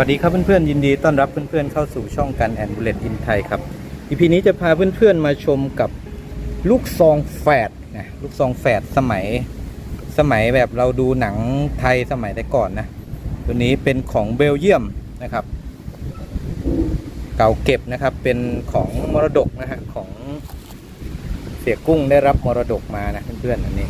วัสดีครับเพื่อนๆยินดีต้อนรับเพื่อนๆเข้าสู่ช่องกันแอนบูเลตอินไทยครับอีพีนี้จะพาเพื่อนๆมาชมกับลูกซองแฝดนะลูกซองแฝดสมัยสมัยแบบเราดูหนังไทยสมัยแต่ก่อนนะตัวนี้เป็นของเบลเยียมนะครับ เก่าเก็บนะครับเป็นของมรดกนะฮะของเสียกุ้งได้รับมรดกมานะเพื่อนๆอันนี้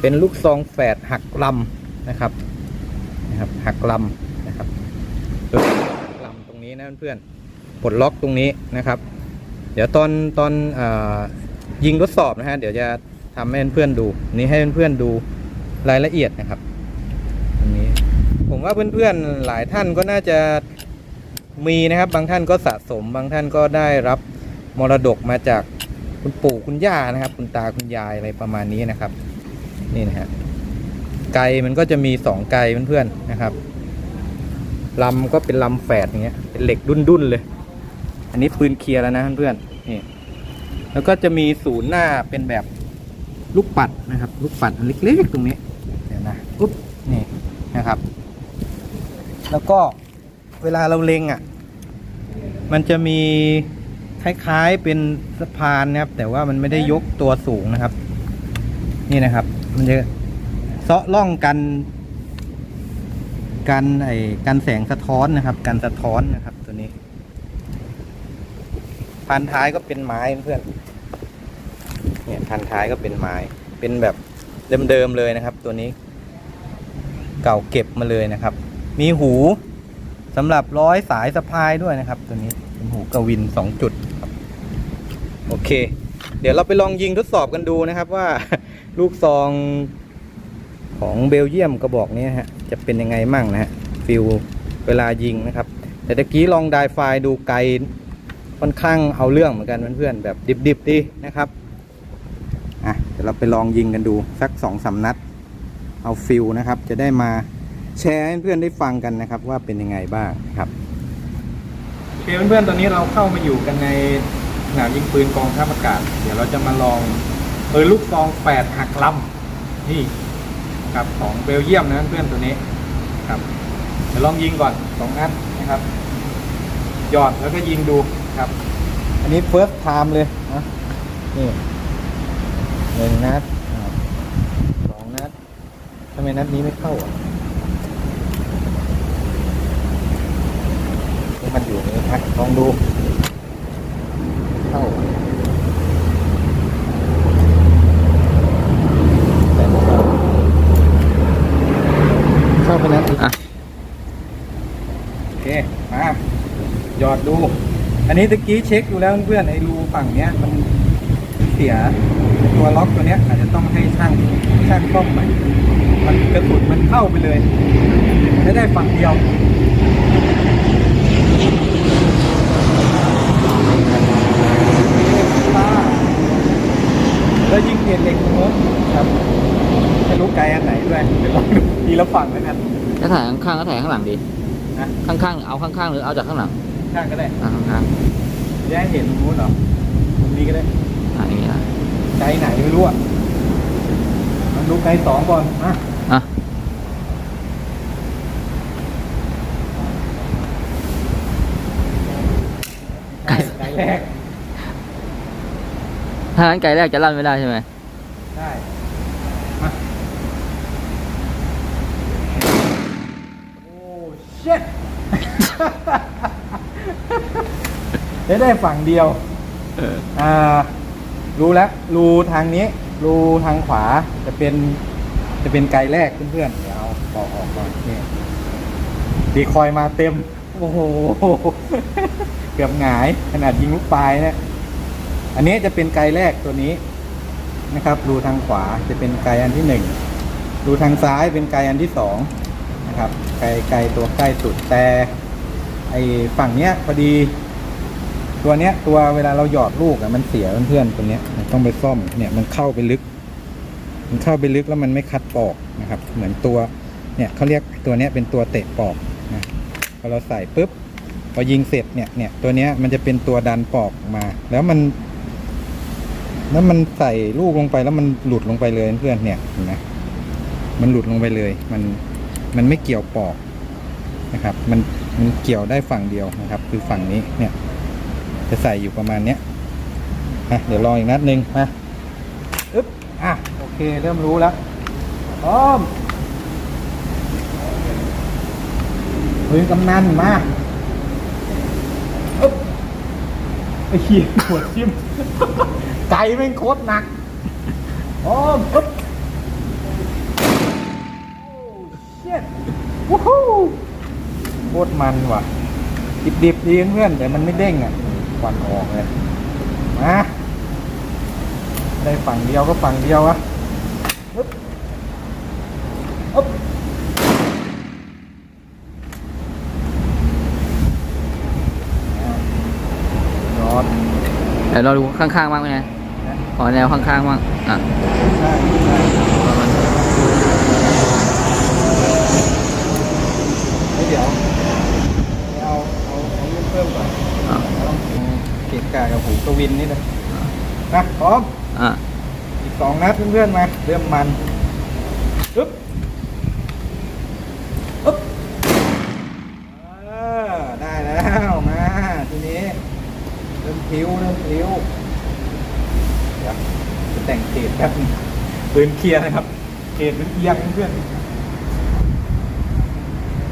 เป็นลูกซองแฝดหักลำนะครับ นะครับหักลำนะครับลำตรงนี้นะเพื่อนๆปลดล็อกตรงนี้นะครับ เดี๋ยวตอนตอนอยิงทดสอบนะฮะเดี๋ยวจะทำให้เพื่อนๆดูนี่ให้เพื่อนๆดูรายละเอียดนะครับตรงนี้ผมว่าเพื่อนๆหลายท่านก็น่าจะมีนะครับ บางท่านก็สะสม บางท่านก็ได้รับมรดกมาจากคุณปู่คุณย่านะครับ คุณตาคุณยายอะไรประมาณนี้นะครับ นี่นะฮะ ไกมันก็จะมีสองไกเพื่อนๆนะครับลำก็เป็นลำแฝดอย่างเงี้ยเป็นเหล็กดุ้นๆเลย อันนี้ปืนเคลียร์แล้วนะเพื่อนๆนี่แล้วก็จะมีศูนย์หน้าเป็นแบบลูกปัดนะครับ ลูกปัดเล็กๆตรงนี้เดี๋ยวนะปุ๊บนี่นะครับ แล้วก็เวลาเราเล็งอะ มันจะมีคล้ายๆเป็นสะพานนะครับ แต่ว่ามันไม่ได้ยกตัวสูงนะครับ นี่นะครับ มันจะ เซาะล่องกันกันไอ้กันแสงสะท้อนนะครับ กันสะท้อนนะครับ ตัวนี้พันท้ายก็เป็นไม้เพื่อนเนี่ยพันท้ายก็เป็นไม้ เป็นแบบเดิมๆเลยนะครับ ตัวนี้ เก่าเก็บมาเลยนะครับ มีหูสำหรับร้อยสายสะพายด้วยนะครับ ตัวนี้เป็นหูกวินสองจุดครับ โอเค เดี๋ยวเราไปลองยิงทดสอบกันดูนะครับว่าลูกซอง ของเบลเยียมกระบอกนี้ฮะจะเป็นยังไงมั่งนะฮะฟิลเวลายิงนะครับ แต่ตะกี้ลองไดไฟดูไกลค่อนข้างเอาเรื่องเหมือนกันเพื่อนๆแบบดิบๆดีนะครับอะเดี๋ยวเราไปลองยิงกันดูสักสองสามนัด เอาฟิลนะครับ จะได้มาแชร์ให้เพื่อนได้ฟังกันนะครับ ว่าเป็นยังไงบ้างครับโอเคเพื่อนๆตอนนี้เราเข้ามาอยู่กันในสนามยิงปืนกองทัพอากาศ เดี๋ยวเราจะมาลองเออลูกซองแปดหักลำนี่ ครับของเบลเยียมนะเพื่อนตัวนี้ครับเดี๋ยวลองยิงก่อนสองนัดนะครับหยอดแล้วก็ยิงดูครับ อันนี้ first time เลยนะนี่หนึ่งนัดสองนัดทำไมนัดนี้ไม่เข้าอะนี่มันอยู่นี่นะลองดู เข้าอะแต่ไม่เข้า เข้าไปนะอะโอเค มา หยอดดู อันนี้ตะกี้เช็คดูแล้วเพื่อนๆไอ้รูฝั่งเนี้ย มันเสียตัวล็อกตัวเนี้ยอาจจะต้องให้ช่างช่างซ่อมใหม่มันกระสุนมันเข้าไปเลยไม่ได้ฝั่งเดียวแล้วยิงเกล็ดเหล็กตรงโน้นครับไม่รู้ไกลอันไหนด้วยเดี๋ยวลองดูทีละฝั่งแล้วกันจะถ่ายข้างๆก็ถ่ายข้างหลังดีนะข้างๆ เอาข้างๆ หรือเอาจากข้างหลัง ข้างก็ได้อ่าข้างจะให้เห็นตรงนู้นเหรอตรงนี้ก็ได้ๆอ่าอย่างนี้นะไกลไหนไม่รู้อะมันดูไกลสองก่อนอะอะไกลไกลแรกถ้างั้นไกลแรกจะลั่นไม่ได้ใช่ไหมได้มาโอ้เช็ดได้ได้ฝั่งเดียวเอออ่ารู้แล้วรูทางนี้รูทางขวาจะเป็นจะเป็นไกลแรกเพื่อนๆเดี๋ยวเอาปอกออกก่อนนี่ดีคอยมาเต็ม โอ้โห เกือบหงายขนาดยิงลูกปลายเนะอันนี้จะเป็นไกลแรกตัวนี้นะครับรูทางขวาจะเป็นไกลอันที่หนึ่งรูทางซ้ายเป็นไกลอันที่สองนะครับ ไกลไกลตัวใกล้สุดแต่ไอฝั่งเนี้ยพอดี ตัวเนี้ยตัวเวลาเราหยอดลูกอะมันเสียเพื่อนๆตัวเนี้ยต้องไปซ่อมเนี่ยมันเข้าไปลึก มันเข้าไปลึกแล้วมันไม่คัดปอกนะครับ เหมือนตัวเนี่ยเขาเรียกตัวเนี้ยเป็นตัวเตะปอกนะพอเราใส่ปุ๊บพอยิงเสร็จเนี่ยเนี่ยตัวเนี้ยมันจะเป็นตัวดันปอกอกมา แล้วมัน แล้วมันใส่ลูกลงไปแล้วมันหลุดลงไปเลยเพื่อนๆเนี่ยเห็นไหมมันหลุดลงไปเลย มันมันไม่เกี่ยวปอกนะครับ มันมันเกี่ยวได้ฝั่งเดียวนะครับ คือฝั่งนี้เนี่ย จะใส่อยู่ประมาณเนี้ยอะเดี๋ยวลองอีกนัดหนึ่งมาอึ๊บอะโอเคเริ่มรู้แล้วพร้อมเฮ้ยกำนันมาอึ๊บไอ้เหี้ยปวดจิ้มไก่แม่งโคตรหนักพร้อมอึ๊บโอ้เชี่ยวู้ฮู้โคตรมันว่ะ ดิบๆดีเพื่อนแต่มันไม่เด้งอะ ควันออกเลยมาได้ฝั่งเดียวก็ฝั่งเดียวอะอึ๊บอึ๊บอะยอดเดี๋ยวเราดูข้างๆบ้างไหมนะขอแนวข้างๆบ้างอะใช่ใช่เฮ้ยเดี๋ยวเอาเอาเอาเรื่องเพิ่มก่อน อะ ต้องเกะกะกับหูกวินนี่เลยนะพร้อมอะอีกสองนัดเพื่อนๆมาเริ่มมันปึ๊บปึ๊บเออได้แล้วมาทีนี้เริ่มพลิ้วเริ่มพลิ้วเดี๋ยวจะแต่งเกตแป๊บนึงปืนเคลียร์นะครับเกตมันเอียงเพื่อน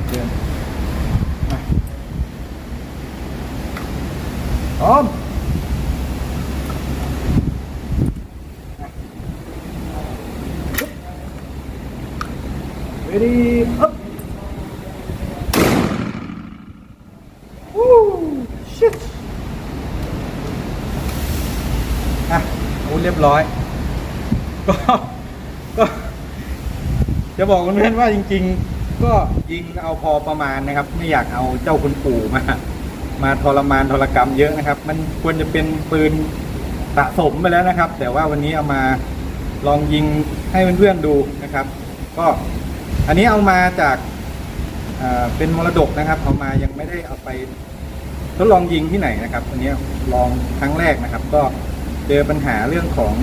เดือนมาพร้อม Ready up วู้ shit อะโอ้เรียบร้อย ก็ก็จะบอกเพื่อนว่าจริง ๆ ก็ยิงเอาพอประมาณนะครับ ไม่อยากเอาเจ้าคุณปู่มา มาทรมานทรกรรมเยอะนะครับ มันควรจะเป็นปืนสะสมไปแล้วนะครับ แต่ว่าวันนี้เอามาลองยิงให้เพื่อนๆดูนะครับ ก็ อันนี้เอามาจากเป็นมรดกนะครับ เอามายังไม่ได้เอาไปทดลองยิงที่ไหนนะครับอันนี้ลองครั้งแรกนะครับ ก็เจอปัญหาเรื่องของ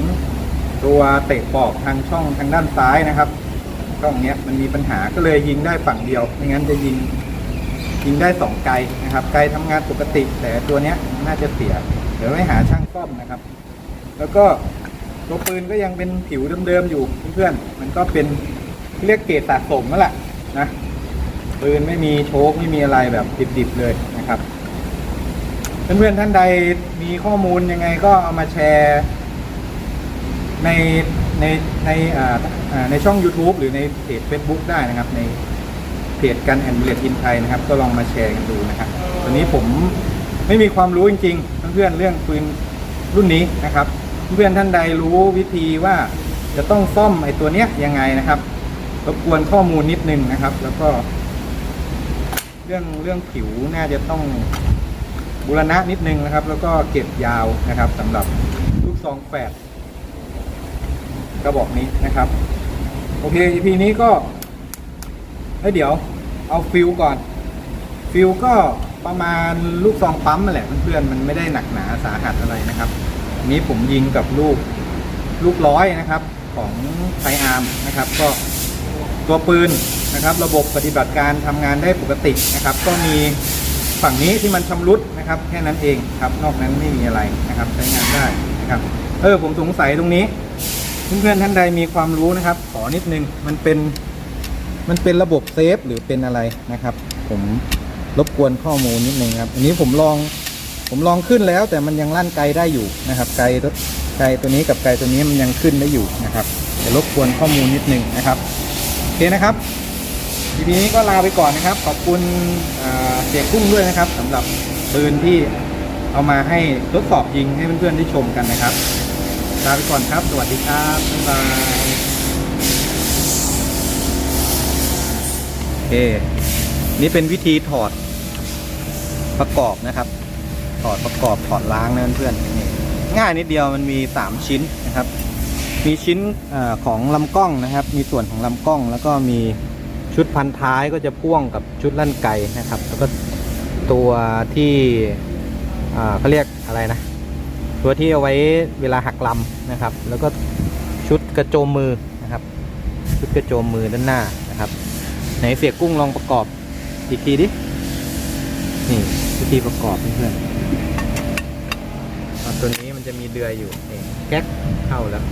ตัวเตะปอกทางช่องทางด้านซ้ายนะครับช่องเนี้ยมันมีปัญหาก็เลยยิงได้ฝั่งเดียวไม่งั้นจะยิงยิงได้สองไกลนะครับ ไกลทำงานปกติ แต่ตัวเนี้ยน่าจะเสียเดี๋ยวไม่หาช่างซ่อมนะครับ แล้วก็ตัวปืนก็ยังเป็นผิวเดิมๆอยู่เพื่อนๆมันก็เป็น เรียกเกรดสะสมนั่นแหละนะปืนไม่มีโชคไม่มีอะไรแบบดิบๆเลยนะครับเพื่อนๆท่านใดมีข้อมูลยังไงก็เอามาแชร์ในในในอ่าในช่อง YouTube หรือในเพจ Facebook ได้นะครับ ในเพจกันแอนด์เบลดอินไทยนะครับ ก็ลองมาแชร์กันดูนะครับตอนนี้ผมไม่มีความรู้จริงๆ เพื่อนๆเรื่องปืนรุ่นนี้นะครับ เพื่อนๆท่านใดรู้วิธีว่าจะต้องซ่อมไอ้ตัวเนี้ยยังไงนะครับ รบกวนข้อมูลนิดนึงนะครับ แล้วก็ เรื่องเรื่องผิวน่าจะต้องบูรณะนิดนึงนะครับ แล้วก็เก็บยาวนะครับสำหรับลูกซองแฝดกระบอกนี้นะครับ โอเค EP นี้ก็เอ้ยเดี๋ยวเอาฟิลก่อน ฟิลก็ประมาณลูกซองปั๊มนั่นแหละเพื่อนๆมันไม่ได้หนักหนาสาหัสอะไรนะครับนนี้ผมยิงกับลูกลูกร้อยนะครับ ของไทอาร์มนะครับ ก็ ตัวปืนนะครับ ระบบปฏิบัติการทำงานได้ปกตินะครับ ก็มีฝั่งนี้ที่มันชำรุดนะครับ แค่นั้นเองครับ นอกนั้นไม่มีอะไรนะครับ ใช้งานได้นะครับ เออผมสงสัยตรงนี้เพื่อนๆท่านใดมีความรู้นะครับ ขอนิดนึงมันเป็นมันเป็นระบบเซฟหรือเป็นอะไรนะครับ ผมรบกวนข้อมูลนิดนึงครับ อันนี้ผมลองผมลองขึ้นแล้ว แต่มันยังลั่นไกลได้อยู่นะครับ ไกลไกลตัวนี้กับไกลตัวนี้มันยังขึ้นได้อยู่นะครับแต่รบกวนข้อมูลนิดนึงนะครับ เคนะครับทีนี้ก็ลาไปก่อนนะครับ ขอบคุณเสียกุ้งด้วยนะครับสำหรับปืนที่เอามาให้ทดสอบยิงให้เพื่อนๆได้ชมกันนะครับ ลาไปก่อนครับ สวัสดีครับบ๊ายบายโอเคนี่เป็นวิธีถอดประกอบนะครับ ถอดประกอบถอดล้างนะเพื่อนๆง่ายนิดเดียวมันมี 3 ชิ้นนะครับ มีชิ้นอของลำกล้องนะครับ มีส่วนของลำกล้อง แล้วก็มีชุดพันท้ายก็จะพ่วงกับชุดลั่นไกนะครับ แล้วก็ตัวที่เขาเรียกอะไรนะ ตัวที่เอาไว้เวลาหักลำนะครับ แล้วก็ชุดกระโจมมือนะครับ ชุดกระโจมมือด้านหน้านะครับ ไหนเสียกุ้งลองประกอบอีกทีดิ นี่วิธีประกอบเพื่อนตัวนี้มันจะมีเดือยอยู่นี่แก๊กเข้าแล้ว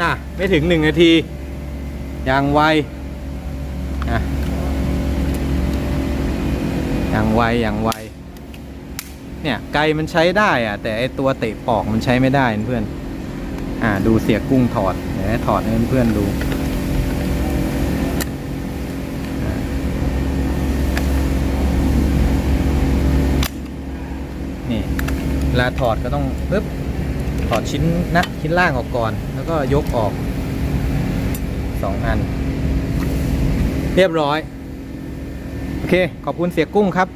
น่ะไม่ถึงหนึ่งนาที อย่างไวอะอย่างไวอย่างไวเนี่ยไกลมันใช้ได้อะแต่ไอตัวเตะปอกมันใช้ไม่ได้เพื่อนอ่าดูเสียกุ้งถอดเดี๋ยวถอดให้เพื่อนดูนี่เวลาถอดก็ต้องปึ๊บ ถอดชิ้นนะชิ้นล่างออกก่อน แล้วก็ยกออกสองอัน เรียบร้อย โอเค ขอบคุณเสียกุ้งครับ